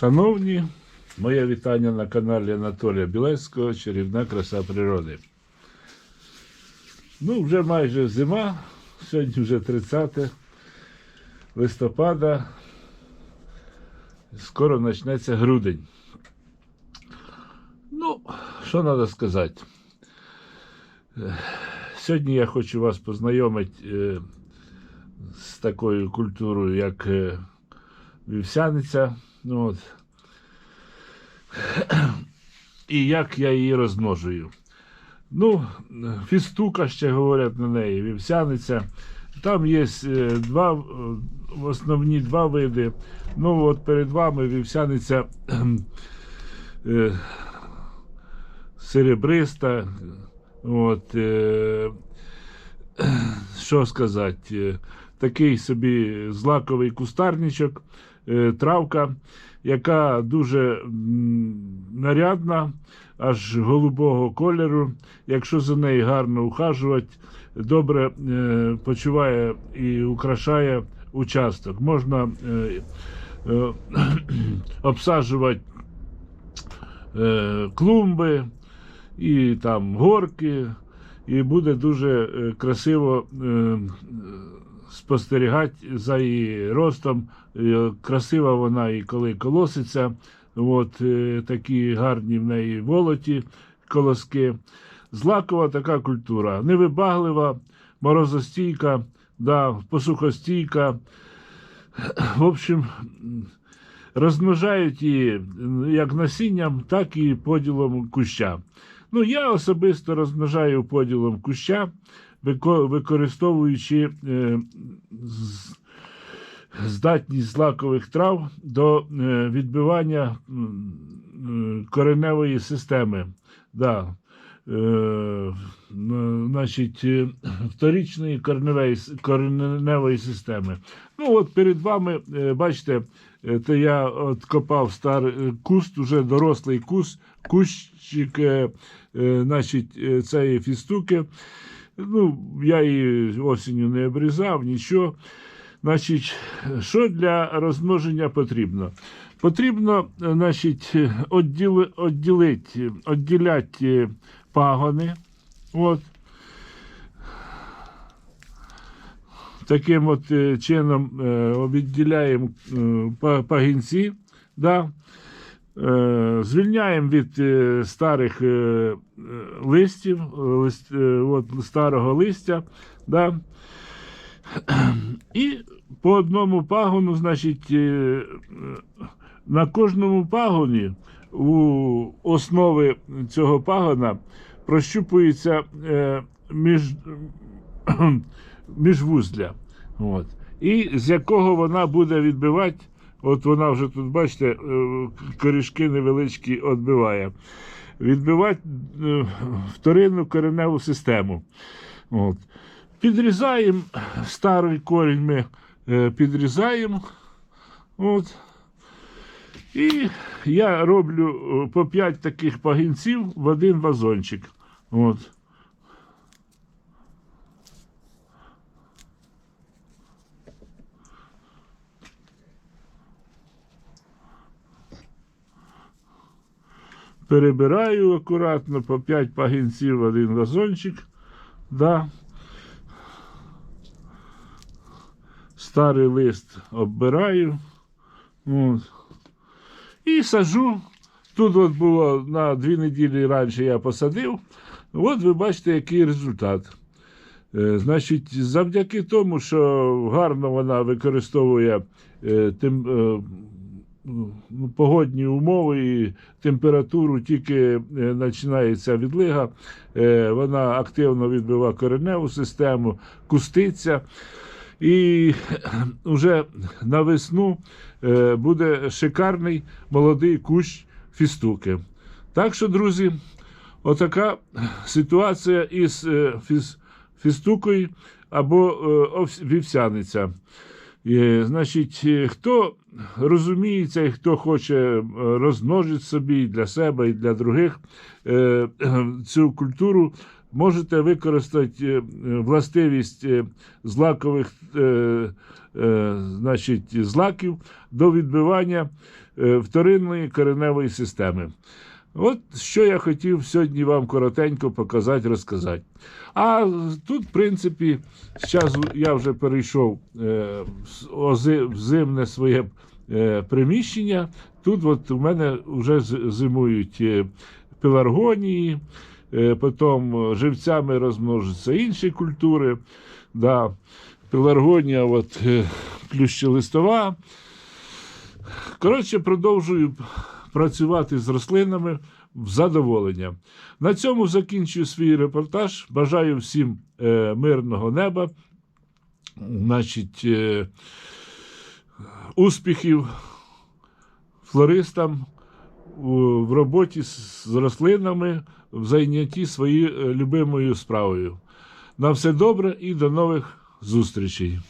Шановні, моє вітання на каналі Анатолія Білецького Чарівна краса природи. Ну, вже майже зима, сьогодні вже 30 листопада, скоро почнеться грудень. Ну, що треба сказати? Сьогодні я хочу вас познайомити е, з такою культурою, як е, вівсяниця. Ну, от. І як я її розмножую. Ну, фістука ще говорять на неї, вівсяниця. Там є е, два, е, основні два види. Ну, от перед вами вівсяниця е, серебриста. От, що сказати, такий собі злаковий кустарничок, травка, яка дуже нарядна, аж голубого кольору. Якщо за нею гарно ухажувати, добре е, почуває і украшає участок. Можна е, е, обсаджувати е, клумби і там горки, і буде дуже е, красиво е, спостерігати за її ростом. Е, Красива вона і коли колоситься. От е, такі гарні в неї волоті, колоски. Злакова така культура. Невибаглива, морозостійка, да, посухостійка. В общем, розмножають її як насінням, так і поділом куща. Ну, я особисто розмножаю поділом куща, використовуючи е, здатність злакових трав до е, відбивання е, кореневої системи. Да. Значить, вторічної кореневої, кореневої системи. Ну, от перед вами, бачите, то я от копав старий е, куст, уже дорослий куст, кущик, значить, цієї фістуки. Ну, я її осінню не обрізав, нічого. Значить, що для розмноження потрібно? Потрібно, е, значить, відділи, відділити, відділяти пагони. От. Таким от е, чином е, відділяємо е, пагінці. Да? Е, Звільняємо від е, старих е, листів, лист, от, старого листя. Да? І по одному пагону, значить, на кожному пагоні у основи цього пагона прощупується між, міжвузля. От. І з якого вона буде відбивати, от вона вже тут, бачите, е, корішки невеличкі відбиває. Відбивати е, вторинну кореневу систему. От. Підрізаємо старий корінь ми е, підрізаємо. От. І я роблю по 5 таких пагінців в один вазончик. От. Перебираю акуратно по 5 пагінців в один вазончик. Да. Старий лист оббираю. От. І сажу. Тут от було на дві неділі раніше я посадив. От ви бачите, який результат. Е, Значить, завдяки тому, що гарно вона використовує е, тим, е, погодні умови і температуру, тільки е, починається відлига, е, вона активно відбиває кореневу систему, куститься. І вже на весну е, буде шикарний молодий кущ фістуки. Так що, друзі, отака ситуація із е, фістукою або е, вівсяниця. Е, Значить, е, хто розуміється і хто хоче е, розмножити собі для себе і для других цю культуру, можете використати властивість злакових значить, злаків до відбивання вторинної кореневої системи. От що я хотів сьогодні вам коротенько показати, розказати. А тут, в принципі, зараз я вже перейшов е, в зимне своє е, приміщення. Тут от у мене вже зимують е, пеларгонії, потім живцями розмножаться інші культури. Да. Пеларгонія, от, плющелистова. Коротше, продовжую працювати з рослинами в задоволення. На цьому закінчую свій репортаж. Бажаю всім е, мирного неба, значить, е, успіхів флористам в роботі з з рослинами, в зайнятті своєю е, любимою справою. На все добре і до нових зустрічей.